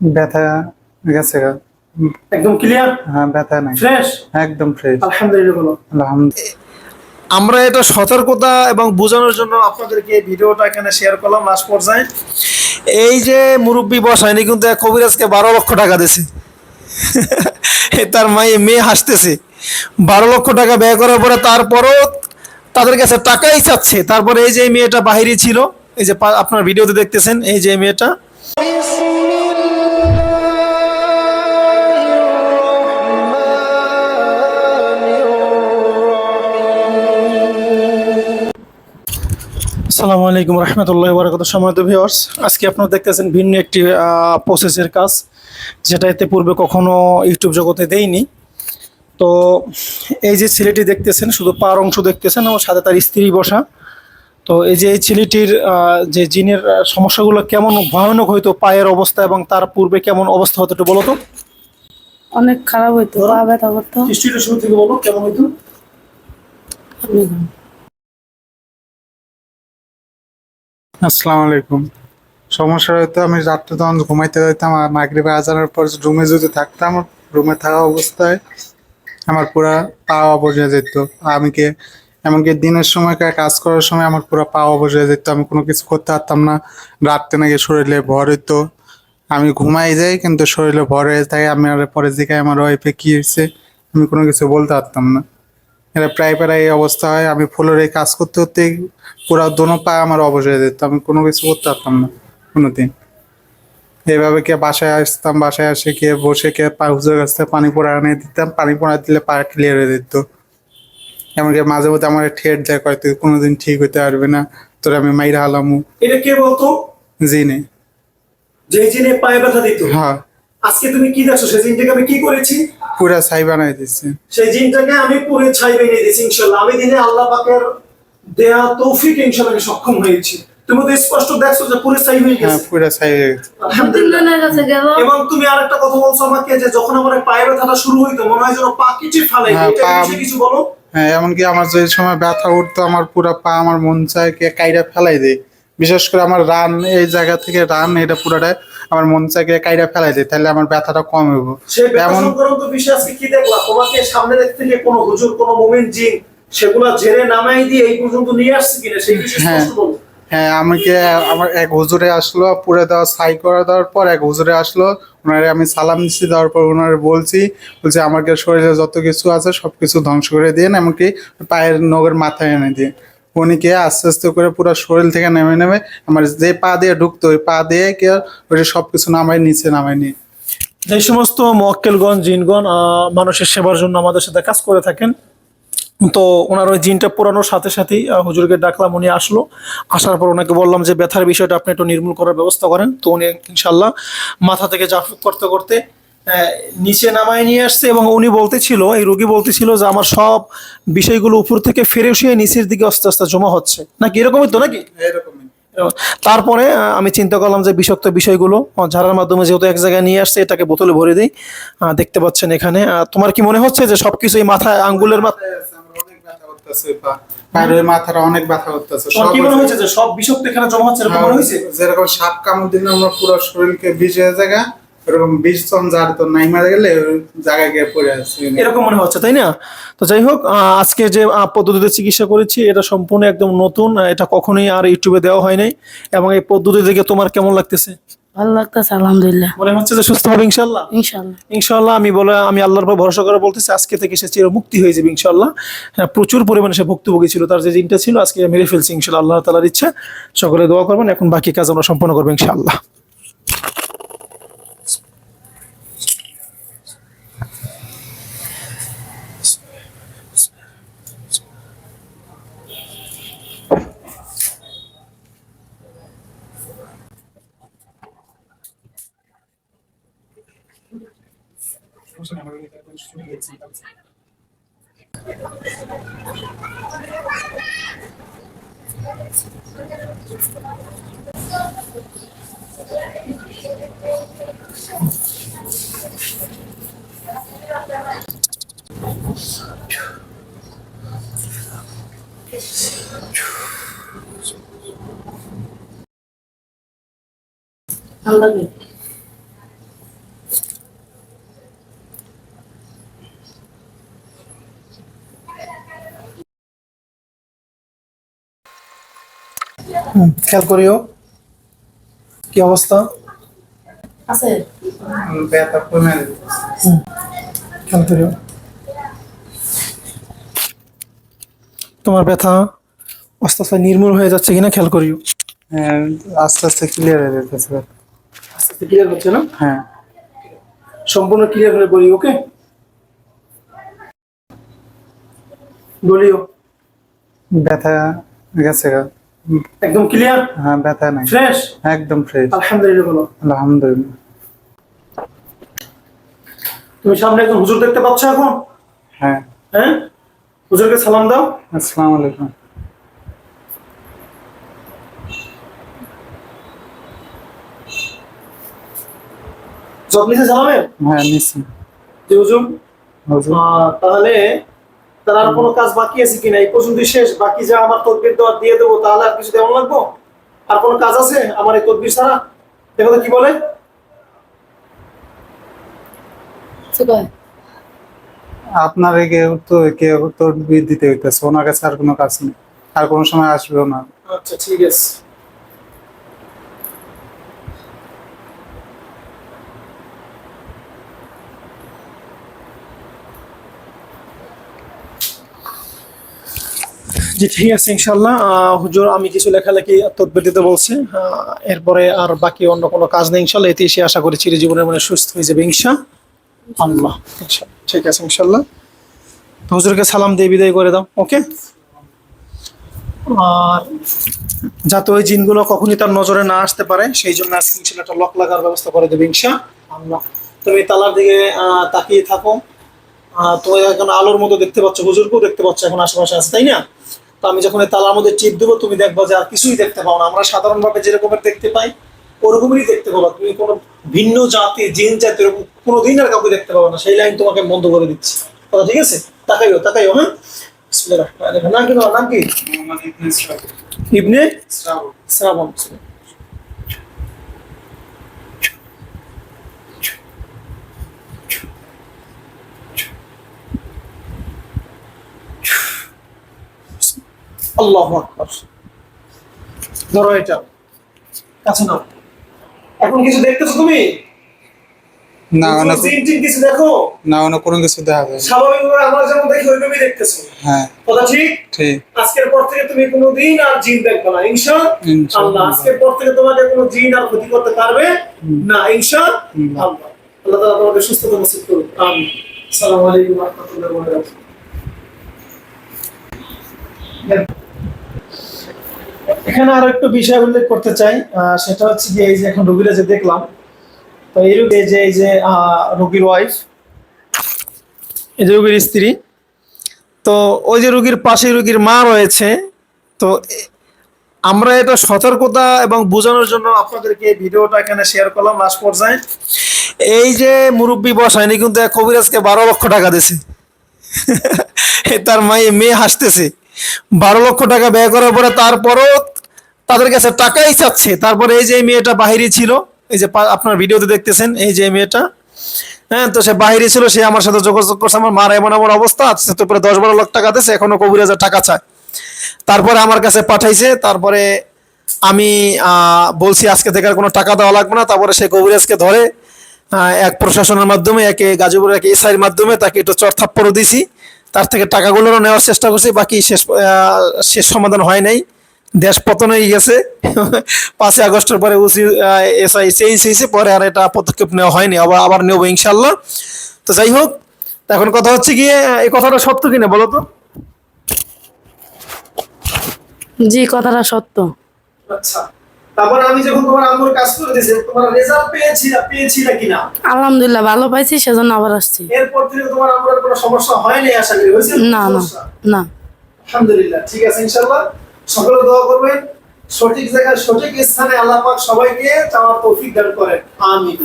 ব্যথা গেছে একদম ক্লিয়ার হ্যাঁ ব্যথা নাই। ফ্রেশ একদম ফ্রেশ আলহামদুলিল্লাহ বলো আলহামদুলিল্লাহ। আমরা এটা সতর্কতা এবং বোঝানোর জন্য আপনাদেরকে এই ভিডিওটা এখানে শেয়ার করলাম লাস্ট পর্যায়ে। এই যে মুরব্বী বসায়নি কিন্তু কবিরাজকে বারো লক্ষ টাকা দিয়েছে তার মায়ে মেয়ে হাসতেছে। বারো লক্ষ টাকা ব্যয় করার পরে তারপরও তাদের কাছে টাকাই চাচ্ছে। তারপরে এই যে মেয়েটা বাহিরে ছিল এই যে আপনার ভিডিওতে দেখতেছেন এই যে মেয়েটা। আসসালামু আলাইকুম রহমতুল্লাহ বরকত সময়ত ভিওর্স আজকে আপনারা দেখতেছেন ভিন্ন একটি প্রসেসের কাজ যেটা এতে পূর্বে কখনো ইউটিউব জগতে দেইনি। তো এই যে ছেলেটি দেখতেছেন শুধু পার অংশ দেখতেছেন এবং সাথে তার স্ত্রী বসা। তো এই যে এই ছেলেটির যে জিনের সমস্যাগুলো কেমন ভয়ানক হইতো পায়ের অবস্থা এবং তার পূর্বে কেমন অবস্থা হতো একটু বলো তো। অনেক খারাপ হইতো পা ব্যথা করতো। শুরু থেকে বলো কেমন হইতো? আসসালামু আলাইকুম। সমস্যা হয়তো আমি রাত্রে তখন ঘুমাইতে যাইতাম আর মাগরিবে আজানের পর রুমে যদি থাকতাম, রুমে থাকা অবস্থায় আমার পুরা পা অবজে যেত। আমি কি এমনকি দিনের সময় কাজ করার সময় আমার পুরো পা অবজে যেত। আমি কোনো কিছু করতে পারতাম না। রাত্রে নাকি শরীরে ভর হইতো। আমি ঘুমাই যাই, কিন্তু শরীরে ভর হয়ে থাকে। আমি আর পরে দিকে আমার ওয়াইফে কি হয়েছে আমি কোনো কিছু বলতে পারতাম না। এটা প্রায় প্রায় এই অবস্থা হয়। আমি ফুলের কাজ করতে করতে পুরো দোনো পা আমার অবসরে যেত। আমি কোনো কিছু করতে পারতাম না কোনোদিন। এইভাবে কে বাসায় আসতাম বাসায় আসে কে বসে কে হুজুর কাছ থেকে পানি পড়া এনে দিতাম। পানি পড়া দিলে পা ক্লিয়ার হয়ে দিত এমনকি মাঝে মধ্যে আমার ঠেট দেয় কয় তুই কোনোদিন ঠিক হতে পারবে না তোর আমি মাইরা হালামু এটা কে বলতো? জি নে যে জিনে পায়ে ব্যথা দিত। হ্যাঁ। আজকে তুমি কি দেখছ? সেই জিনটাকে আমি কি করেছি? পুরা ছাই বানাই দিচ্ছে সেই জিনটাকে আমি পুরে ছাই ভেঙে দিয়েছি ইনশাল্লাহ। আমি দিনে আল্লাহ পাকের দেয়া তৌফিক ইনশাল্লাহ আমি সক্ষম হয়েছি। তুমি তো স্পষ্ট দেখছ যে পুরে ছাই হয়ে হ্যাঁ গেছে। পুরা ছাই হয়ে গেছে। আলহামদুলিল্লাহ গেল। এবং তুমি আরেকটা কথা বলছো আমাকে যে যখন আমার পায়ে ব্যথাটা শুরু হইতো মনে হয় যেন পা কিছু ফেলাই। হ্যাঁ, এটা কিছু বলো। হ্যাঁ এমনকি আমার যে সময় ব্যথা উঠতো আমার পুরো পা আমার মন চায় কে কাইরা ফেলাই দেয়। বিশেষ করে আমার রান এই জায়গা থেকে রান এটা পুরোটা আমার মন কে কাইরা ফেলাই দেয় তাহলে আমার ব্যথাটা কম হইব। এমন কি দেখলা তোমাকে সামনে দেখতে গিয়ে কোনো হুজুর কোনো জিন সেগুলা ঝেড়ে নামাই দিয়ে এই পর্যন্ত নিয়ে আসছে কিনা সেই বিষয়ে হ্যাঁ। স্পষ্ট হ্যাঁ আমাকে আমার এক হুজুরে আসলো পুরো দেওয়া সাই করে দেওয়ার পর এক হুজুরে আসলো ওনারে আমি সালাম দিচ্ছি দেওয়ার পর ওনারে বলছি বলছে আমাকে শরীরে যত কিছু আছে সব কিছু ধ্বংস করে দিন এমনকি পায়ের নগের মাথায় এনে দিয়ে উনিকে আস্তে আস্তে করে পুরো শরীর থেকে নেমে নেমে আমার যে পা দিয়ে ঢুকতো, ওই পা দিয়ে কে ওই সব কিছু নামাই নিচে নামাই নিয়ে। যে সমস্ত মক্কেলগণ, জিনগণ মানুষের সেবার জন্য আমাদের সাথে কাজ করে থাকেন। তো ওনার ওই জিনটা পুরানোর সাথে সাথেই হুজুরকে ডাকলাম, উনি আসলো। আসার পর ওনাকে বললাম যে, ব্যথার বিষয়টা আপনি একটু নির্মূল করার ব্যবস্থা করেন। তো উনি ইনশাল্লাহ মাথা থেকে জাফুক করতে করতে নিচে নামায় নিয়ে আসছে এবং উনি বলতেছিল এই রোগী বলতেছিল যে আমার সব বিষয়গুলো উপর থেকে ফেরে শুয়ে নিচের দিকে আস্তে আস্তে জমা হচ্ছে। নাকি এরকমই তো নাকি? এরকমই। তারপরে আমি চিন্তা করলাম যে বিষাক্ত বিষয়গুলো ঝাড়ার মাধ্যমে যেহেতু এক জায়গায় নিয়ে আসছে এটাকে বোতলে ভরে দিই। দেখতে পাচ্ছেন এখানে। তোমার কি মনে হচ্ছে যে সবকিছু এই মাথায় আঙ্গুলের মাথায় ওই মাথাটা অনেক ব্যথা করতেছে কি মনে হয়েছে যে সব বিষাক্ত এখানে জমা হচ্ছে এরকম মনে হয়েছে? যেরকম সাপ কামড় দিলে আমরা পুরো শরীরকে হয়ে জায়গা এরকম তখন যার তো নাই মারা গেলে জায়গায় গিয়ে পড়ে আছে। এরকম মনে হচ্ছে তাই না? তো যাই হোক আজকে যে পদ্ধতিতে চিকিৎসা করেছি এটা সম্পূর্ণ একদম নতুন এটা কখনোই আর ইউটিউবে দেওয়া হয় নাই। এবং এই পদ্ধতি দেখে তোমার কেমন লাগতেছে? ভালো লাগতেছে আলহামদুলিল্লাহ। মনে হচ্ছে যে সুস্থ হবে ইনশাল্লাহ ইনশাল্লাহ ইনশাল্লাহ আমি বলে আমি আল্লাহর উপর ভরসা করে বলতেছি আজকে থেকে সে চির মুক্তি হয়ে যাবে ইনশাল্লাহ হ্যাঁ, প্রচুর পরিমাণে সে ভুক্তভোগী ছিল তার যে জিনটা ছিল আজকে মেরে ফেলছি ইনশাল্লাহ আল্লাহ তালার ইচ্ছা। সকলে দোয়া করবেন এখন বাকি কাজ আমরা সম্পন্ন করব ইনশাল্লাহ いうツイ。How lovely. খেয়াল করিও। কি অবস্থা? আছে। ব্যথা কমে হুম, খেয়াল করিও। তোমার ব্যথা আস্তে আস্তে নির্মূল হয়ে যাচ্ছে কিনা খেয়াল করিও। হ্যাঁ আস্তে আস্তে ক্লিয়ার হয়ে যাচ্ছে আস্তে আস্তে ক্লিয়ার হচ্ছে না? হ্যাঁ। সম্পূর্ণ ক্লিয়ার হয়ে বলি ওকে? বলিও। ব্যথা গেছে গা। একদম ক্লিয়ার হ্যাঁ ব্যথা নাই। ফ্রেশ একদম ফ্রেশ আলহামদুলিল্লাহ বলো আলহামদুলিল্লাহ। তুমি সামনে একজন হুজুর দেখতে পাচ্ছ এখন? হ্যাঁ। হ্যাঁ? হুজুরকে সালাম দাও। আসসালামু আলাইকুম। জব নিচে সালামের? হ্যাঁ হুজুর। হুজুর। তাহলে তার আর কোনো কাজ বাকি আছে কিনা? এই পর্যন্ত শেষ। বাকি যা আমার তদবির দেওয়া দিয়ে দেবো তাহলে আর কিছু দেওয়া লাগবো? আর কোনো কাজ আছে আমার এই তদবির ছাড়া? দেখো তো কি বলে। আপনার একে তো কে তো বিদ দিতে হইতেছে ওনার কাছে আর কোনো কাজ নেই। আর কোনো সময় আসবেও না। আচ্ছা ঠিক আছে। জি, ঠিক আছে ইনশাল্লাহ হুজুর, আমি কিছু লেখালেখি তদবির দিতে বলছি। এরপরে আর বাকি অন্য কোনো কাজ নেই ইনশাল্লাহ এতে এসে আশা করি চিরজীবনের মানে সুস্থ হয়ে যাবে, ইনশা আল্লাহ। ঠিক আছে ইনশাল্লাহ হুজুরকে সালাম দিয়ে বিদায় করে দাও, ওকে? আর যাতে ওই জিনগুলো কখনই তার নজরে না আসতে পারে, সেই জন্য আজকে ইনশাল্লাহ একটা লক লাগার ব্যবস্থা করে দেবে, ইনশা আল্লাহ। তুমি তালার দিকে তাকিয়ে থাকো। তুমি এখন আলোর মতো দেখতে পাচ্ছ, হুজুরকেও দেখতে পাচ্ছ, এখন আশেপাশে আছে, তাই না? তো আমি যখন এই তালার মধ্যে চিপ দেবো তুমি দেখব যে আর কিছুই দেখতে পাও না। আমরা সাধারণভাবে যেরকমের দেখতে পাই ওরকমই দেখতে পাবো। তুমি কোনো ভিন্ন জাতি জিন জাতি এরকম কোনোদিন আর কাউকে দেখতে পাবো না। সেই লাইন তোমাকে বন্ধ করে দিচ্ছি। কথা ঠিক আছে? তাকাইও তাকাইও হ্যাঁ? নাম কি নাম কি? ইবনে শ্রাবণ। আল্লাহ আকবার। ধরো এটা। কাছে নাও। এখন কিছু দেখতেছো তুমি? না অন্য কিছু দেখো? না অন্য কোনো কিছু দেখা যায় স্বাভাবিকভাবে আমরা যেমন দেখি ওইভাবেই দেখতেছো। হ্যাঁ। কথা ঠিক? ঠিক। আজকের পর থেকে তুমি কোনোদিন আর জিন দেখবে না ইনশাআল্লাহ। আজকের পর থেকে তোমাকে কোনো জিন আর ক্ষতি করতে পারবে না ইনশা আল্লাহ। আল্লাহ তাআলা তোমাকে সুস্থতা নসিব করুন আমিন। আসসালামু আলাইকুম ওয়া রাহমাতুল্লাহি ওয়া বারাকাতুহু। এখানে আরও একটু বিষয় উল্লেখ করতে চাই সেটা হচ্ছে যে এই যে এখন রোগীরা যে দেখলাম, তো এই রোগী যে, এই যে রোগীর ওয়াইফ এই যে রোগীর স্ত্রী, তো ওই যে রোগীর পাশে রোগীর মা রয়েছে, তো আমরা এটা সতর্কতা এবং বোঝানোর জন্য আপনাদেরকে ভিডিওটা এখানে শেয়ার করলাম লাস্ট পর্যায়ে। এই যে মুরব্বী বসায়নি কিন্তু কবিরাজকে বারো লক্ষ টাকা দিয়েছে তার মায়ে মেয়ে হাসতেছে। বারো লক্ষ টাকা ব্যয় করার পরে তারপরও তাদের কাছে টাকাই চাচ্ছে। তারপরে এই যে মেয়েটা বাহিরে ছিল, এই যে আপনার ভিডিওতে দেখতেছেন, এই যে মেয়েটা। হ্যাঁ তো সে বাহিরে ছিল, সে আমার সাথে যোগাযোগ করছে, আমার মার এমন এমন অবস্থা আছে তো পরে দশ বারো লাখ টাকা দিয়েছে, এখনও কবিরাজের টাকা চায়। তারপরে আমার কাছে পাঠাইছে, তারপরে আমি বলছি আজকে থেকে আর কোনো টাকা দেওয়া লাগবে না, তারপরে সে কবিরাজকে ধরে এক প্রশাসনের মাধ্যমে, একে গাজীপুরের এক এসআইয়ের মাধ্যমে তাকে একটু চর থাপ্পড়ও দিছি। তার থেকে টাকাগুলোরও নেওয়ার চেষ্টা করছি, বাকি শেষ শেষ সমাধান হয় নাই। দেশ পতন হয়ে গেছে। পাঁচই আগস্টের পরে উসি এসআই চেঞ্জ হয়েছে পরে আর এটা পদক্ষেপ নেওয়া হয়নি আবার আবার নেব ইনশাল্লাহ তো যাই হোক এখন কথা হচ্ছে গিয়ে এই কথাটা সত্য কিনা বলো তো? জি কথাটা সত্য। আচ্ছা তারপরে আমি যখন তোমার আম্মুর কাজ করে দিয়েছি তোমার রেজাল্ট পেয়েছি পেয়েছি না কিনা? আলহামদুলিল্লাহ ভালো পাইছি সেজন্য আবার আসছি। এরপর থেকে তোমার আম্মুর কোনো সমস্যা হয়নি আশা করি হয়েছে? না না না। আলহামদুলিল্লাহ ঠিক আছে ইনশাআল্লাহ। সকলে দোয়া করবেন। সঠিক জায়গায় সঠিক স্থানে আল্লাহ পাক সবাইকে চাওয়ার তৌফিক দান করেন। আমিন।